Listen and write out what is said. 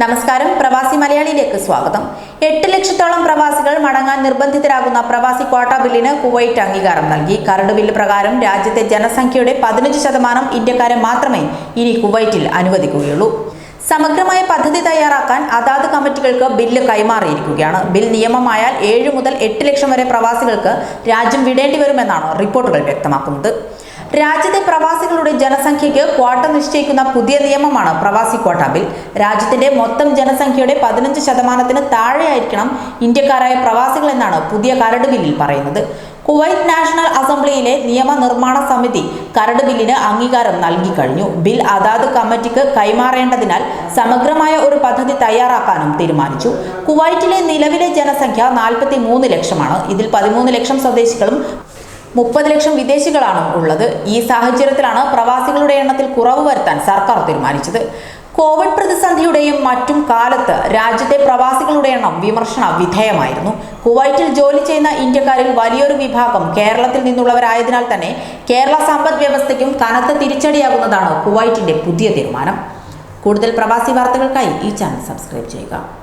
നമസ്കാരം. പ്രവാസി മലയാളിയിലേക്ക് സ്വാഗതം. എട്ട് ലക്ഷത്തോളം പ്രവാസികൾ മടങ്ങാൻ നിർബന്ധിതരാകുന്ന പ്രവാസി ക്വാട്ട ബില്ലിന് കുവൈറ്റ് അംഗീകാരം നൽകി. കരട് ബില്ല് പ്രകാരം രാജ്യത്തെ ജനസംഖ്യയുടെ പതിനഞ്ച് ശതമാനം ഇന്ത്യക്കാരെ മാത്രമേ ഇനി കുവൈറ്റിൽ അനുവദിക്കുകയുള്ളൂ. സമഗ്രമായ പദ്ധതി തയ്യാറാക്കാൻ അതാത് കമ്മിറ്റികൾക്ക് ബില്ല് കൈമാറിയിരിക്കുകയാണ്. ബിൽ നിയമമായാൽ ഏഴ് മുതൽ എട്ട് ലക്ഷം വരെ പ്രവാസികൾക്ക് രാജ്യം വിടേണ്ടി വരുമെന്നാണ് റിപ്പോർട്ടുകൾ വ്യക്തമാക്കുന്നത്. രാജ്യത്തെ പ്രവാസികളുടെ ജനസംഖ്യയ്ക്ക് ക്വാട്ട നിശ്ചയിക്കുന്ന പുതിയ നിയമമാണ് പ്രവാസി ക്വാട്ട ബിൽ. രാജ്യത്തിന്റെ മൊത്തം ജനസംഖ്യയുടെ പതിനഞ്ച് ശതമാനത്തിന് താഴെയായിരിക്കണം ഇന്ത്യക്കാരായ പ്രവാസികൾ എന്നാണ് പുതിയ കരട് ബില്ലിൽ പറയുന്നത്. കുവൈറ്റ് നാഷണൽ അസംബ്ലിയിലെ നിയമനിർമ്മാണ സമിതി കരട് ബില്ലിന് അംഗീകാരം നൽകി കഴിഞ്ഞു. ബിൽ അതാത് കമ്മിറ്റിക്ക് കൈമാറേണ്ടതിനാൽ സമഗ്രമായ ഒരു പദ്ധതി തയ്യാറാക്കാനും തീരുമാനിച്ചു. കുവൈറ്റിലെ നിലവിലെ ജനസംഖ്യ നാൽപ്പത്തി മൂന്ന് ലക്ഷമാണ്. ഇതിൽ പതിമൂന്ന് ലക്ഷം സ്വദേശികളും മുപ്പത് ലക്ഷം വിദേശികളാണ് ഉള്ളത്. ഈ സാഹചര്യത്തിലാണ് പ്രവാസികളുടെ എണ്ണത്തിൽ കുറവ് വരുത്താൻ സർക്കാർ തീരുമാനിച്ചത്. കോവിഡ് പ്രതിസന്ധിയുടെയും മറ്റും കാലത്ത് രാജ്യത്തെ പ്രവാസികളുടെ എണ്ണം വിമർശന വിധേയമായിരുന്നു. കുവൈറ്റിൽ ജോലി ചെയ്യുന്ന ഇന്ത്യക്കാരിൽ വലിയൊരു വിഭാഗം കേരളത്തിൽ നിന്നുള്ളവരായതിനാൽ തന്നെ കേരള സമ്പദ് വ്യവസ്ഥയ്ക്കും കനത്ത തിരിച്ചടിയാകുന്നതാണ് കുവൈറ്റിന്റെ പുതിയ തീരുമാനം. കൂടുതൽ പ്രവാസി വാർത്തകൾക്കായി ഈ ചാനൽ സബ്സ്ക്രൈബ് ചെയ്യുക.